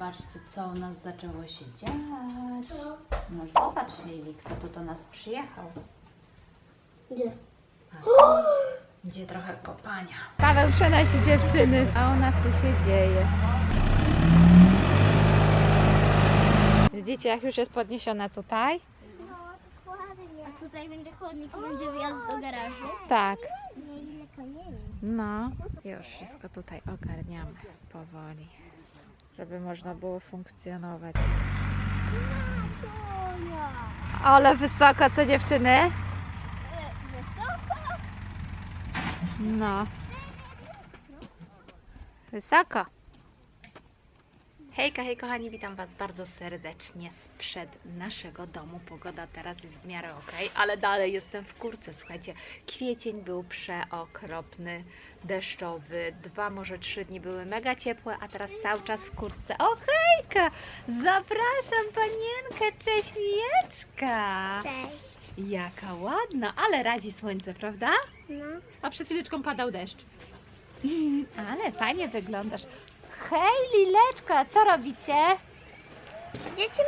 zobaczcie, co u nas zaczęło się dziać. No zobacz, Lili, kto tu do nas przyjechał. Gdzie? Gdzie trochę kopania. Paweł przenosi dziewczyny, a u nas tu się dzieje. Widzicie, jak już jest podniesione tutaj? No, dokładnie. A tutaj będzie chodnik, będzie wjazd do garażu. Tak. No. No, już wszystko tutaj ogarniamy powoli, żeby można było funkcjonować. Ale wysoko, co dziewczyny? Wysoko? No. Wysoko. Hejka, hej kochani, witam Was bardzo serdecznie sprzed naszego domu. Pogoda teraz jest w miarę ok, ale dalej jestem w kurce. Słuchajcie, kwiecień był przeokropny, deszczowy, dwa, może trzy dni były mega ciepłe, a teraz cały czas w kurce. O hejka! Zapraszam panienkę, cześć Mijeczka! Cześć. Jaka ładna, ale razi słońce, prawda? No. A przed chwileczką padał deszcz. Ale fajnie wyglądasz. Hej, Lileczka, co robicie? Dzieci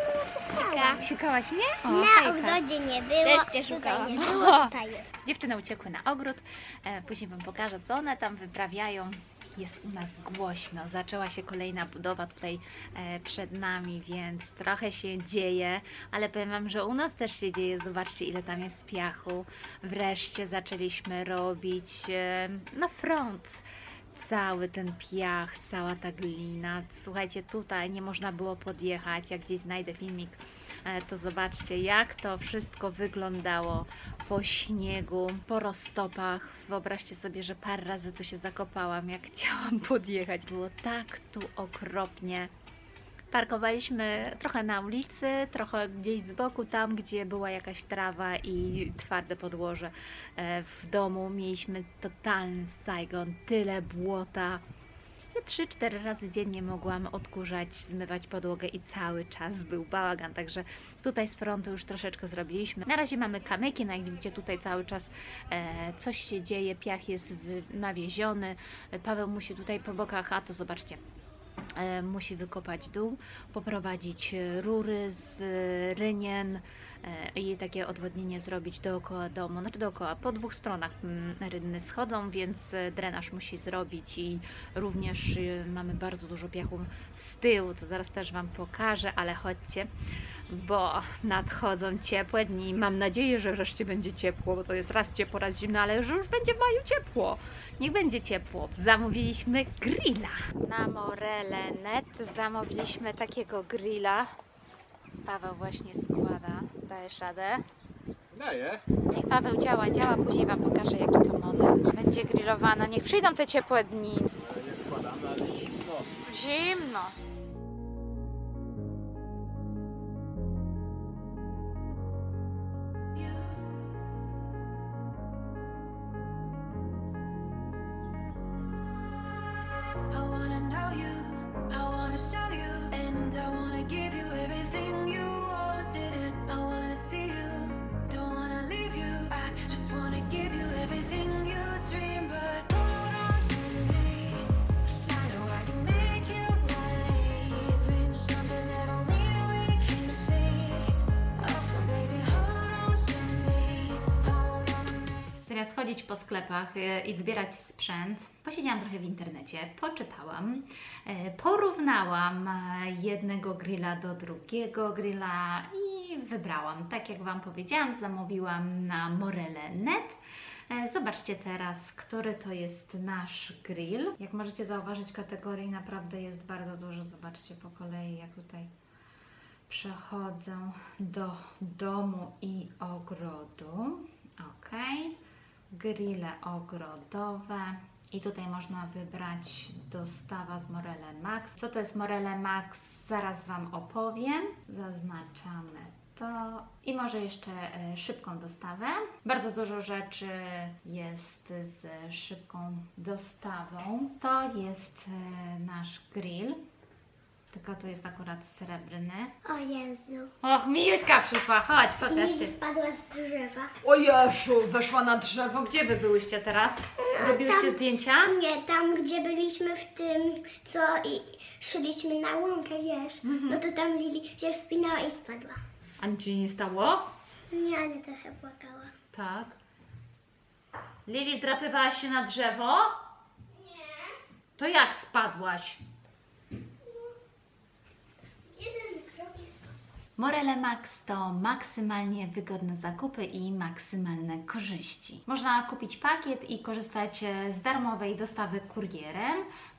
ptaka. Szukałaś mnie? O, Na hejka. ogrodzie nie było. Też cię Tutaj nie było, tutaj jest. Dziewczyny uciekły na ogród. E, później Wam pokażę, co one tam wyprawiają. Jest u nas głośno. Zaczęła się kolejna budowa tutaj e, przed nami, więc trochę się dzieje, ale powiem Wam, że u nas też się dzieje. Zobaczcie, ile tam jest piachu. Wreszcie zaczęliśmy robić e, na front cały ten piach, cała ta glina. Słuchajcie, tutaj nie można było podjechać. Jak gdzieś znajdę filmik, e, to zobaczcie, jak to wszystko wyglądało po śniegu, po roztopach. Wyobraźcie sobie, że parę razy tu się zakopałam, jak chciałam podjechać. Było tak tu okropnie. Parkowaliśmy trochę na ulicy, trochę gdzieś z boku, tam gdzie była jakaś trawa i twarde podłoże. E, W domu mieliśmy totalny Saigon, tyle błota. Ja 3-4 razy dziennie mogłam odkurzać, zmywać podłogę i cały czas był bałagan, także tutaj z frontu już troszeczkę zrobiliśmy. Na razie mamy kamyki, no jak widzicie tutaj cały czas e, coś się dzieje, piach jest nawieziony, Paweł musi tutaj po bokach, a to zobaczcie, musi wykopać dół, poprowadzić e, rury z e, rynien e, i takie odwodnienie zrobić dookoła domu, znaczy dookoła, po dwóch stronach rynny schodzą, więc e, drenaż musi zrobić i również e, mamy bardzo dużo piachu z tyłu, to zaraz też Wam pokażę, ale chodźcie, bo nadchodzą ciepłe dni. Mam nadzieję, że wreszcie będzie ciepło, bo to jest raz ciepło, raz zimno, ale że już będzie w maju ciepło. Niech będzie ciepło. Zamówiliśmy grilla. Na Morele Net zamówiliśmy takiego grilla. Paweł właśnie składa. Dajesz radę? Daję. Niech Paweł działa, działa. Później Wam pokażę, jaki to model. Będzie grillowana. Niech przyjdą te ciepłe dni. Nie składamy, ale zimno. Zimno. Zamiast chodzić po sklepach e, i wybierać sprzęt, posiedziałam trochę w internecie, poczytałam, e, porównałam e, jednego grilla do drugiego grilla i wybrałam. Tak jak Wam powiedziałam, zamówiłam na Morele.net. E, Zobaczcie teraz, który to jest nasz grill. Jak możecie zauważyć, kategorii naprawdę jest bardzo dużo. Zobaczcie po kolei, jak tutaj przechodzę do domu i ogrodu. Ok. Grille ogrodowe. I tutaj można wybrać dostawa z Morele Max. Co to jest Morele Max? Zaraz Wam opowiem. Zaznaczamy to. I może jeszcze e, szybką dostawę. Bardzo dużo rzeczy jest z szybką dostawą. To jest e, nasz grill. Tylko tu jest akurat srebrny. O Jezu. Och, Mijuśka przyszła, chodź, pokaż się. I spadła z drzewa. O Jeszu, weszła na drzewo. Gdzie wy byłyście teraz? Robiłyście zdjęcia? Nie, tam gdzie byliśmy w tym, co i szliśmy na łąkę, wiesz, no to tam Lili się wspinała i spadła. A nic się nie stało? Nie, ale trochę płakała. Tak. Lili, wdrapywałaś się na drzewo? Nie. To jak spadłaś? Jeden krok i spadła. Morele Max to maksymalnie wygodne zakupy i maksymalne korzyści. Można kupić pakiet i korzystać z darmowej dostawy kurierem.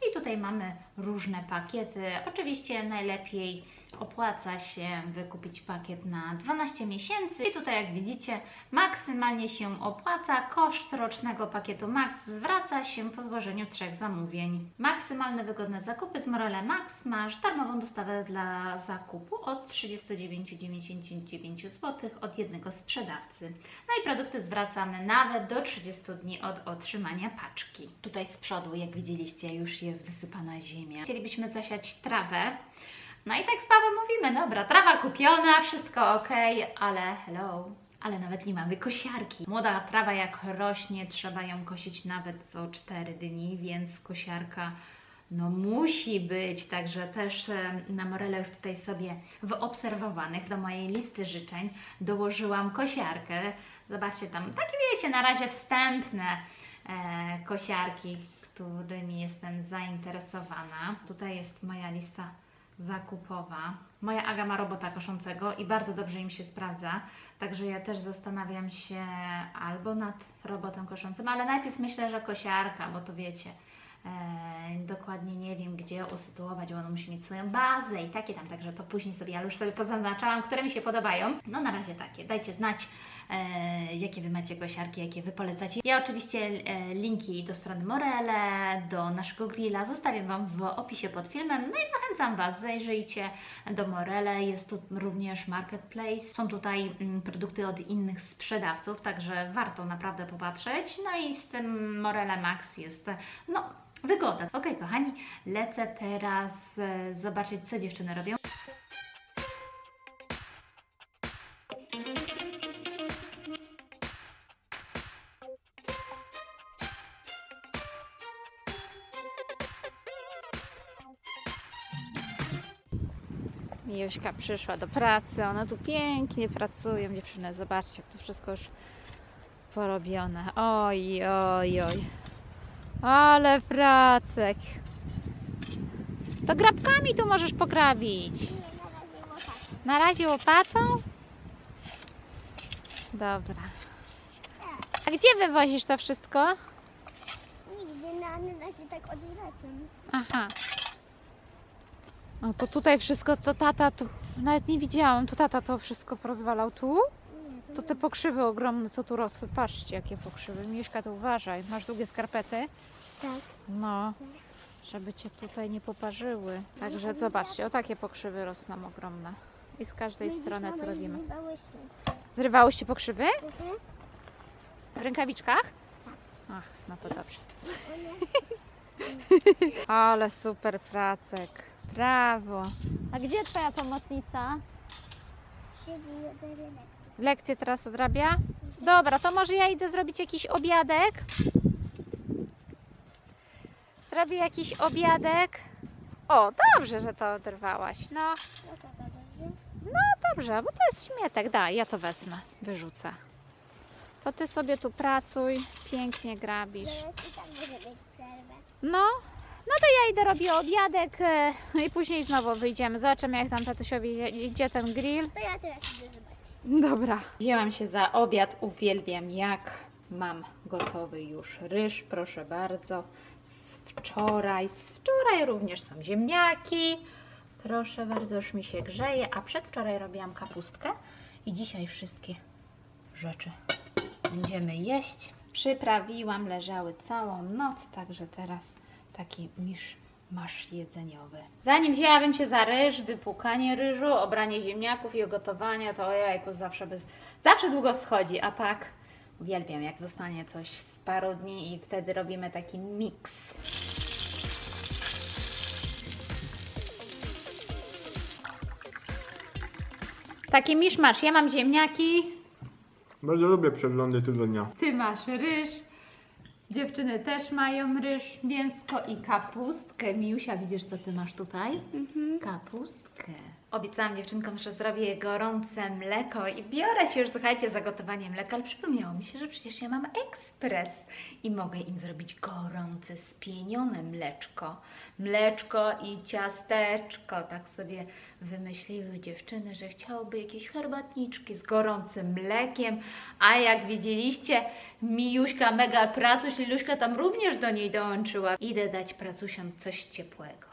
I tutaj mamy różne pakiety. Oczywiście najlepiej opłaca się wykupić pakiet na 12 miesięcy. I tutaj jak widzicie maksymalnie się opłaca. Koszt rocznego pakietu Max zwraca się po złożeniu trzech zamówień. Maksymalne wygodne zakupy z Morele Max masz darmową dostawę dla zakupu od 39,99 zł od jednego sprzedawcy. No i produkty zwracamy nawet do 30 dni od otrzymania paczki. Tutaj z przodu, jak widzieliście, już jest wysypana ziemia. Chcielibyśmy zasiać trawę. No i tak z Pawłem mówimy, dobra, trawa kupiona, wszystko ok, ale hello, ale nawet nie mamy kosiarki. Młoda trawa jak rośnie, trzeba ją kosić nawet co 4 dni, więc kosiarka no musi być, także też e, na Morele już tutaj sobie wyobserwowanych do mojej listy życzeń dołożyłam kosiarkę. Zobaczcie tam, takie wiecie, na razie wstępne e, kosiarki, którymi jestem zainteresowana. Tutaj jest moja lista zakupowa. Moja Aga ma robota koszącego i bardzo dobrze im się sprawdza, także ja też zastanawiam się albo nad robotem koszącym, ale najpierw myślę, że kosiarka, bo to wiecie, e, dokładnie nie wiem, gdzie usytuować, bo on musi mieć swoją bazę i takie tam, także to później sobie, ale już sobie pozaznaczałam, które mi się podobają. No na razie takie, dajcie znać, jakie Wy macie kosiarki, jakie Wy polecacie. Ja oczywiście e, linki do strony Morele, do naszego grilla zostawię Wam w opisie pod filmem, no i zachęcam Was, zajrzyjcie do Morele, jest tu również marketplace, są tutaj mm, produkty od innych sprzedawców, także warto naprawdę popatrzeć, no i z tym Morele Max jest, no, wygoda. Ok, kochani, lecę teraz e, zobaczyć, co dziewczyny robią. Mijuśka przyszła do pracy, one tu pięknie pracują, dziewczyny, zobaczcie, jak tu wszystko już porobione. Oj, oj, oj. Ale pracek. To grabkami tu możesz pograbić. Na razie łopatą? Dobra. A gdzie wywozisz to wszystko? Nigdy na, na razie tak odwracam. Aha. No to tutaj wszystko, co tata tu... Nawet nie widziałam, to tata to wszystko porozwalał tu? To te pokrzywy ogromne, co tu rosły. Patrzcie, jakie pokrzywy. Mieszka, to uważaj. Masz długie skarpety? Tak. No, żeby cię tutaj nie poparzyły. Także zobaczcie, o takie pokrzywy rosną ogromne. I z każdej strony tu robimy. Zrywałyście pokrzywy? Mhm. W rękawiczkach? Ach, no to dobrze. Ale super pracek. Brawo. A gdzie twoja pomocnica? Siedzi oderynek. Lekcję teraz odrabia? Dobra, to może ja idę zrobić jakiś obiadek. Zrobię jakiś obiadek. O, dobrze, że to oderwałaś. No, No to dobrze. bo to jest śmietek. Daj, ja to wezmę, wyrzucę. To ty sobie tu pracuj, pięknie grabisz. Tak. No, no to ja idę robię obiadek e, i później znowu wyjdziemy. Zobaczymy jak tam tatusiowi idzie ten grill. To ja teraz idę zobaczyć. Dobra. Wzięłam się za obiad. Uwielbiam jak mam gotowy już ryż, proszę bardzo. Z wczoraj. Z wczoraj również są ziemniaki. Proszę bardzo, już mi się grzeje. A przedwczoraj robiłam kapustkę i dzisiaj wszystkie rzeczy będziemy jeść. Przyprawiłam, leżały całą noc, także teraz taki misz masz jedzeniowy. Zanim wzięłabym się za ryż, wypłukanie ryżu, obranie ziemniaków i gotowania, to ojejku, zawsze, by, zawsze długo schodzi, a tak uwielbiam, jak zostanie coś z paru dni i wtedy robimy taki miks. Taki misz masz, ja mam ziemniaki, Bardzo lubię przeglądy tygodnia. ty masz ryż, Dziewczyny też mają ryż, mięsko i kapustkę. Miusia, widzisz co ty masz tutaj? Kapustkę. Obiecałam dziewczynkom, że zrobię gorące mleko i biorę się już, słuchajcie, za gotowanie mleka, ale przypomniało mi się, że przecież ja mam ekspres i mogę im zrobić gorące, spienione mleczko. Mleczko i ciasteczko. Tak sobie wymyśliły dziewczyny, że chciałyby jakieś herbatniczki z gorącym mlekiem, a jak widzieliście, Mijuśka mega pracuś, Liluśka tam również do niej dołączyła. Idę dać pracusiom coś ciepłego.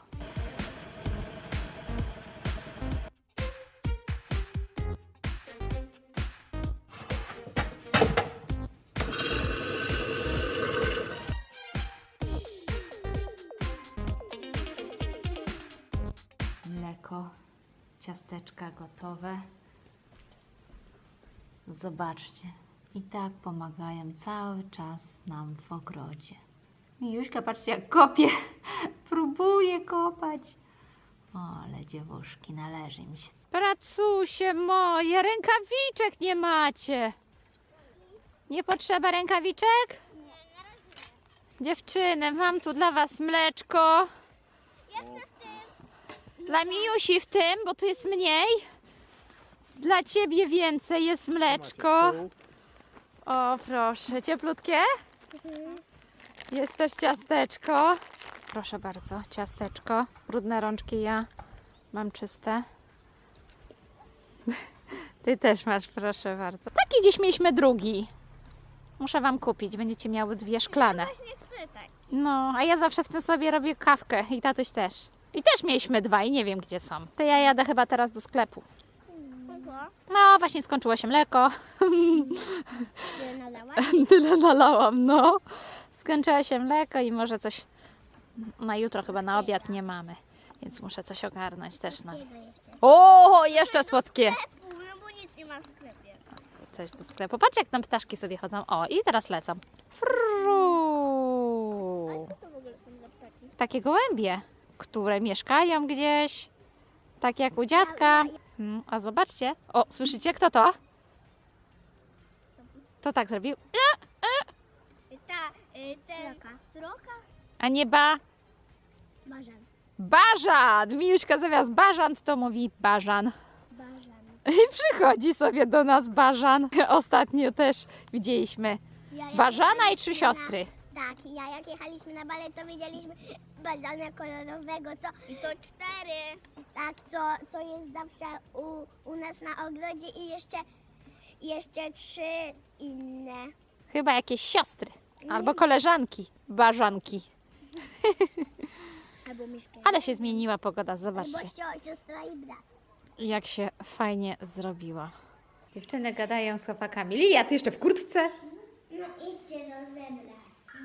Ciasteczka gotowe. Zobaczcie, i tak pomagają cały czas nam w ogrodzie. Mijuśka, patrzcie jak kopie, próbuje kopać. O, ale dziewuszki, należy mi się. Pracusie moje, rękawiczek nie macie. Nie potrzeba rękawiczek? Dziewczyny, mam tu dla was mleczko. Dla Mijusi w tym, bo tu jest mniej. Dla ciebie więcej jest mleczko. O, proszę, cieplutkie? Jest też ciasteczko. Proszę bardzo, ciasteczko. Brudne rączki ja mam czyste. Ty też masz, proszę bardzo. Taki dziś mieliśmy drugi. Muszę wam kupić, będziecie miały dwie szklane. Nie chcę tak. No, a ja zawsze w tym sobie robię kawkę i tatuś też. I też mieliśmy dwa i nie wiem gdzie są. To ja jadę chyba teraz do sklepu. No, właśnie skończyło się mleko. Tyle nalała? Tyle nalałam, no. Skończyło się mleko i może coś na jutro chyba na obiad nie mamy. Więc muszę coś ogarnąć też na... Jeszcze. O, jeszcze słodkie! No bo nic nie ma w sklepie. Coś do sklepu. Patrz jak tam ptaszki sobie chodzą. O, i teraz lecą. Fru. Co to w ogóle są za ptaki? Takie gołębie, które mieszkają gdzieś. Tak jak u dziadka. Mm, A zobaczcie. O, słyszycie kto to? To tak zrobił. Ta, y, ten... Sroka. Sroka? A nie ba... Bażan. Bażan! Miłuszka zamiast bażant to mówi bażan. Bażan. I przychodzi sobie do nas bażan. Ostatnio też widzieliśmy bażana i trzy siostry. Tak, ja jak jechaliśmy na balet, to widzieliśmy bażana kolorowego, co... I to cztery. Tak, co, co jest zawsze u, u nas na ogrodzie i jeszcze, jeszcze trzy inne. Chyba jakieś siostry. Albo koleżanki. Bażanki. Albo. Ale się zmieniła pogoda, Albo zobaczcie. sio- siostra i brat. Jak się fajnie zrobiła. Dziewczyny gadają z chłopakami. Lia, ty jeszcze w kurtce? No idźcie rozebrać.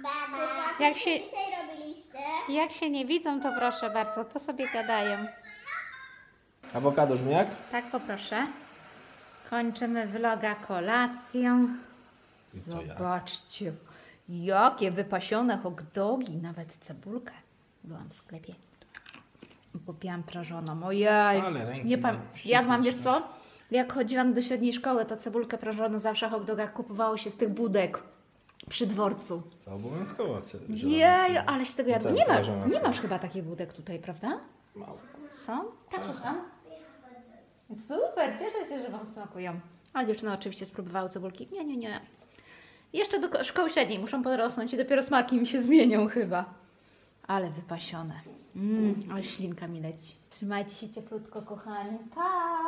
Baba. Jak się, Dzisiaj robiliście? jak się nie widzą, to proszę bardzo, to sobie gadają. Awokado żmiak? Tak, poproszę. Kończymy vloga kolacją. I co ja? Zobaczcie, jakie wypasione hot dogi, nawet cebulkę. Byłam w sklepie. Kupiłam prażoną. Ojej, Ale ręki nie mam. Jadłam, wiesz co? Jak chodziłam do średniej szkoły, to cebulkę prażoną zawsze w hot dogach kupowało się z tych budek przy dworcu. To obowiązkowo. Jej, ale się tego jadło. Tak, Nie, ma, nie masz chyba takich budek tutaj, prawda? Mało. Są? Tak, słucham. Super, cieszę się, że Wam smakują. Ale dziewczyny oczywiście spróbowały cebulki. Nie, nie, nie. Jeszcze do ko- szkoły średniej muszą podrosnąć i dopiero smaki mi się zmienią chyba. Ale wypasione. Mmm, ale ślinka mi leci. Trzymajcie się cieplutko, kochani. Pa!